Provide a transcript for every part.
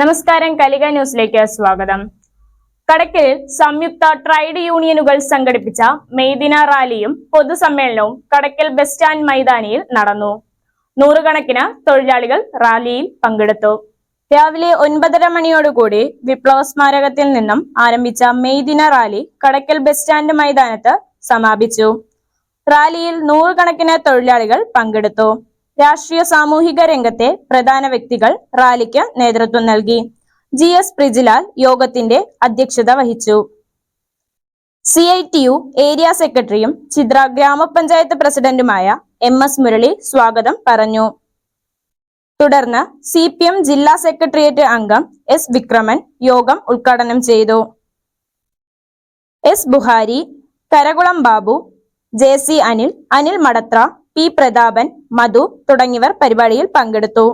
നമസ്കാരം കലിക ന്യൂസിലേക്ക് സ്വാഗതം. കടക്കലിൽ സംയുക്ത ട്രേഡ് യൂണിയനുകൾ സംഘടിപ്പിച്ച മെയ്ദിന റാലിയും പൊതുസമ്മേളനവും കടക്കൽ ബസ് സ്റ്റാൻഡ് മൈതാനിയിൽ നടന്നു. നൂറുകണക്കിന് തൊഴിലാളികൾ റാലിയിൽ പങ്കെടുത്തു. രാവിലെ ഒൻപതര മണിയോടുകൂടി വിപ്ലവ സ്മാരകത്തിൽ നിന്നും ആരംഭിച്ച മെയ്ദിന റാലി കടക്കൽ ബസ് സ്റ്റാൻഡ് മൈതാനത്ത് സമാപിച്ചു. റാലിയിൽ നൂറുകണക്കിന് തൊഴിലാളികൾ പങ്കെടുത്തു. രാഷ്ട്രീയ സാമൂഹിക രംഗത്തെ പ്രധാന വ്യക്തികൾ റാലിക്ക് നേതൃത്വം നൽകി. ജി എസ് പ്രിജിലാൽ യോഗത്തിന്റെ അധ്യക്ഷത വഹിച്ചു. C I T U area സെക്രട്ടറിയും ചിത്ര ഗ്രാമപഞ്ചായത്ത് പ്രസിഡന്റുമായ എം എസ് മുരളി സ്വാഗതം പറഞ്ഞു. തുടർന്ന് സി പി എം ജില്ലാ സെക്രട്ടേറിയറ്റ് അംഗം എസ് വിക്രമൻ യോഗം ഉദ്ഘാടനം ചെയ്തു. S Buhari Karakulam Babu J C Anil Anil Madathra P Prathapan Madhu തുടങ്ങിയവർ പരിപാടിയിൽ പങ്കെടുത്തു.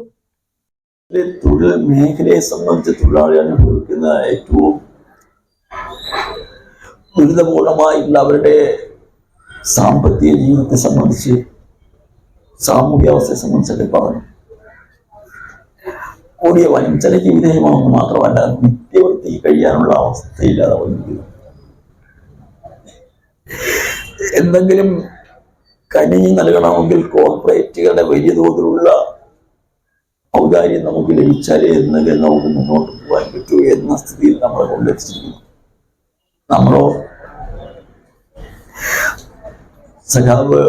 തൊഴിൽ മേഖലയെ സംബന്ധിച്ച് തൊഴിലാളികൾ അനുഭവിക്കുന്ന ഏറ്റവും ദുരിതപൂർണമായിട്ടുള്ള അവരുടെ സാമ്പത്തിക ജീവിതത്തെ സംബന്ധിച്ച് സാമൂഹ്യ അവസ്ഥയെ സംബന്ധിച്ചൊക്കെ പറഞ്ഞു. കൂടിയ വഞ്ചനയ്ക്ക് വിധേയമാണെന്ന് മാത്രമല്ല നിത്യവൃത്തി കഴിയാനുള്ള അവസ്ഥയില്ലാതെ വന്നിരിക്കുന്നു. എന്തെങ്കിലും കനിഞ്ഞു നൽകണമെങ്കിൽ കോർപ്പറേറ്റുകളുടെ വലിയ തോതിലുള്ള ഔദാര്യം നമുക്ക് ലഭിച്ചാലേ എന്തെങ്കിലും നമുക്ക് മുന്നോട്ട് പോകാൻ പറ്റൂ എന്ന സ്ഥിതിയിൽ നമ്മളെ കൊണ്ടെത്തിച്ചിരിക്കുന്നു. നമ്മളോ? സഖാവ്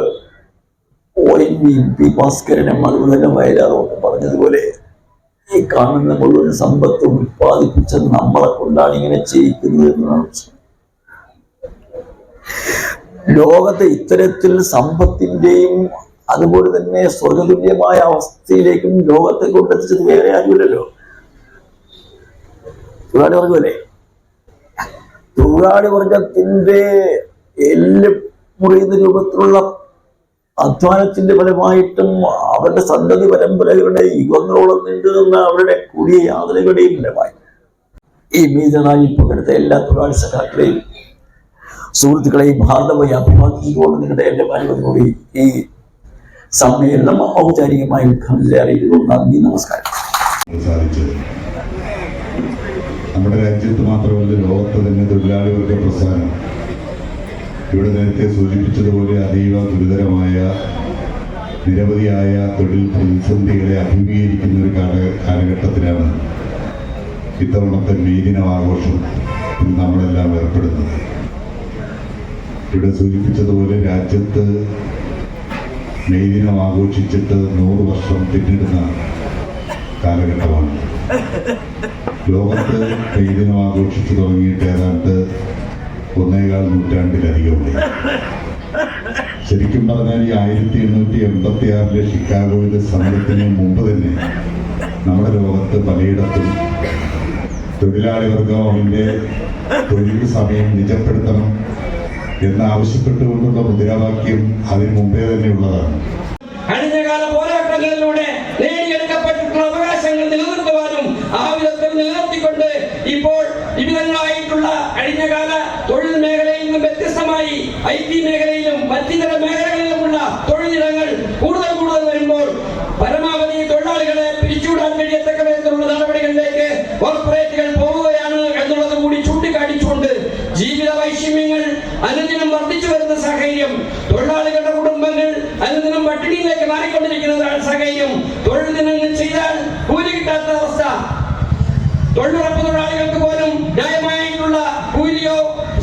ഒ എൻ വി പി ഭാസ്കരനും അതുപോലെ തന്നെ പറഞ്ഞതുപോലെ ഈ കാണുന്ന മുഴുവൻ സമ്പത്ത് ഉൽപ്പാദിപ്പിച്ചത് നമ്മളെ കൊണ്ടാണ് ഇങ്ങനെ ചെയ്യിക്കുന്നത് എന്നാണ് ലോകത്തെ ഇത്തരത്തിൽ സമ്പത്തിന്റെയും അതുപോലെ തന്നെ സ്വർഗതുല്യമായ അവസ്ഥയിലേക്കും ലോകത്തെ കൊണ്ടെത്തിച്ചത് വേറെ ആരുമില്ലല്ലോ. തൊഴിലാളി വർഗമല്ലേ? തൊഴിലാളി വർഗത്തിന്റെ എല്ല് മുറിയുന്ന രൂപത്തിലുള്ള അധ്വാനത്തിന്റെ ഫലമായിട്ടും അവരുടെ സന്തതി പരമ്പരകളുടെ യുഗങ്ങളോളം നീണ്ടു നിന്ന് അവരുടെ കൂടിയ യാതനകളുടെയും ഫലമായി. ഈ മീതനായി പങ്കെടുത്ത എല്ലാ തൊഴിലാളി സഖാക്കളെയും സുഹൃത്തുക്കളെയും ഭാരതമായി അഭിമാനിച്ചുകൊണ്ട് നിങ്ങളുടെ എന്റെ അനുമതിയോടെ ഈ സമ്മേളനം ഔപചാരികമായി ഉദ്ഘാടനം അറിയുന്നു നന്ദി നമസ്കാരം. നമ്മുടെ രാജ്യത്ത് മാത്രമല്ല ലോകത്ത് തന്നെ തൊഴിലാളി വർഗ പ്രസ്ഥാനം. ഇവിടെ നേരത്തെ സൂചിപ്പിച്ചതുപോലെ അതീവ ഗുരുതരമായ നിരവധിയായ തൊഴിൽ പ്രതിസന്ധികളെ അഭിമുഖീകരിക്കുന്ന ഒരു കാല കാലഘട്ടത്തിലാണ് ഇത്തവണത്തെ മെയ് ദിനം ആഘോഷം നമ്മളെല്ലാം ഏർപ്പെടുന്നത്. ഇവിടെ സൂചിപ്പിച്ചതുപോലെ രാജ്യത്ത് മെയ് ദിനം ആഘോഷിച്ചിട്ട് നൂറ് വർഷം പിന്നിടുന്ന കാലഘട്ടമാണ്. ലോകത്ത് മെയ് ദിനം ആഘോഷിച്ചു തുടങ്ങിയിട്ട് ഏതാണ്ട് ഒന്നേകാൽ നൂറ്റാണ്ടിലധികമുണ്ട്. ശരിക്കും പറഞ്ഞാൽ ഈ ആയിരത്തി എണ്ണൂറ്റി എൺപത്തി ആറിലെ ഷിക്കാഗോയിലെ സമരത്തിന് മുമ്പ് തന്നെ നമ്മുടെ ലോകത്ത് പലയിടത്തും തൊഴിലാളി വർഗം അവന്റെ തൊഴിൽ സമയം നിജപ്പെടുത്തണം എന്നാവശ്യപ്പെട്ടുകൊണ്ടുള്ള മുദ്രാവാക്യം അതിനു മുമ്പേ തന്നെ ഉള്ളതാണ്. കഴിഞ്ഞകാല പോരാട്ടങ്ങളിലൂടെ ഇപ്പോൾ കഴിഞ്ഞകാല നിന്നും മേഖലയിലും വരുമ്പോൾ നടപടികളിലേക്ക് കോർപ്പറേറ്റുകൾ വർദ്ധിച്ചു വരുന്ന സാഹചര്യം. തൊഴിലാളികളുടെ കുടുംബങ്ങൾ അനുദിനം പട്ടിണിയിലേക്ക് മാറിക്കൊണ്ടിരിക്കുന്ന സാഹചര്യം. തൊഴിൽ ദിനങ്ങൾ ചെയ്താൽ കൂലി കിട്ടാത്ത അവസ്ഥ. തൊഴിലുറപ്പ് തൊഴിലാളികൾക്ക് പോലും ന്യായമായിട്ടുള്ള കൂലിയോ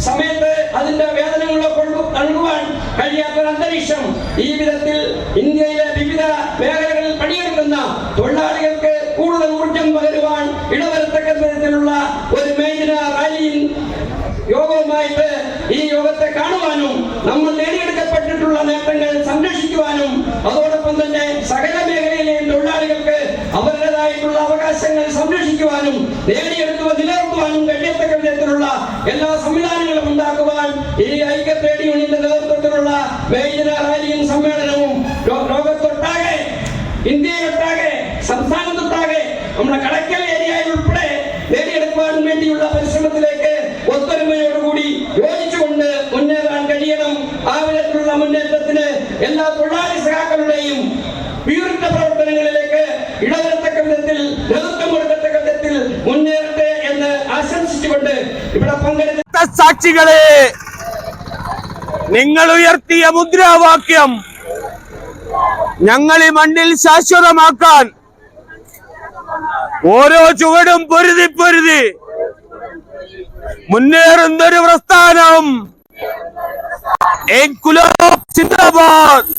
സമയത്ത് അതിന്റെ വേതനങ്ങളോ നൽകുവാൻ കഴിയാത്ത ഒരു അന്തരീക്ഷം ഈ വിധത്തിൽ ഇന്ത്യയിലെ വിവിധ മേഖലകളിൽ പണിയെടുക്കുന്ന തൊഴിലാളികൾക്ക് കൂടുതൽ ഊർജം പകരുവാൻ ഇടവരത്തക്ക വിധത്തിലുള്ള ഒരു മേഖല റാലിയിൽ യോഗവുമായിട്ട് ഈ യോഗത്തെ കാണുവാനും നമ്മൾ നേടിയെടുക്കപ്പെട്ടിട്ടുള്ള നേട്ടങ്ങൾ സംരക്ഷിക്കുവാനും അതോടൊപ്പം തന്നെ സകല മേഖലയിലെയും തൊഴിലാളികൾക്ക് അവരുടേതായിട്ടുള്ള അവകാശങ്ങൾ സംരക്ഷിക്കുവാനും നേടിയെടുക്കുക നിലനിർത്തുവാനും കഴിയത്തക്ക വിധത്തിലുള്ള എല്ലാ സംവിധാനങ്ങളും ഉണ്ടാക്കുവാൻ ഈ ഐക്യ ട്രേഡ് യൂണിയന്റെ നേതൃത്വത്തിലുള്ള മേജന റാലിയും സമ്മേളനവും ലോകത്തൊട്ടാകെ ഇന്ത്യയിലൊട്ടാകെ സംസ്ഥാനത്തൊട്ടാകെ നമ്മുടെ കടക്കൽ ഏരിയയിൽ ഉൾപ്പെടെ നേടിയെടുക്കുവാൻ വേണ്ടിയുള്ള പരിശ്രമത്തിലേക്ക് കഴിയണം ആ വിധത്തിലുള്ള മുന്നേറ്റത്തിന് എല്ലാ തൊഴിലാളി സഖാക്കളുടെയും വീറിട്ട പ്രവർത്തനങ്ങളിലേക്ക് ഇടവരത്തക്ക വിധത്തിൽ നേതൃത്വം കൊടുക്കത്തക്ക വിധത്തിൽ മുന്നേറട്ടെ എന്ന് ആശംസിച്ചുകൊണ്ട് ഇവിടെ പങ്കെടുത്ത സാക്ഷികളെ നിങ്ങൾ ഉയർത്തിയ മുദ്രാവാക്യം ഞങ്ങളീ മണ്ണിൽ ശാശ്വതമാക്കാൻ ഓരോ ചുവടും പൊരുതി പൊരുതി മുന്നേറുന്നൊരു പ്രസ്ഥാനം. ഇൻകുലാബ് സിന്ദാബാദ്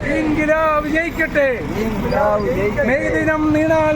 ഇൻകിലാബ് ജയിക്കട്ടെ. മെയ് ദിനം നീണാൽ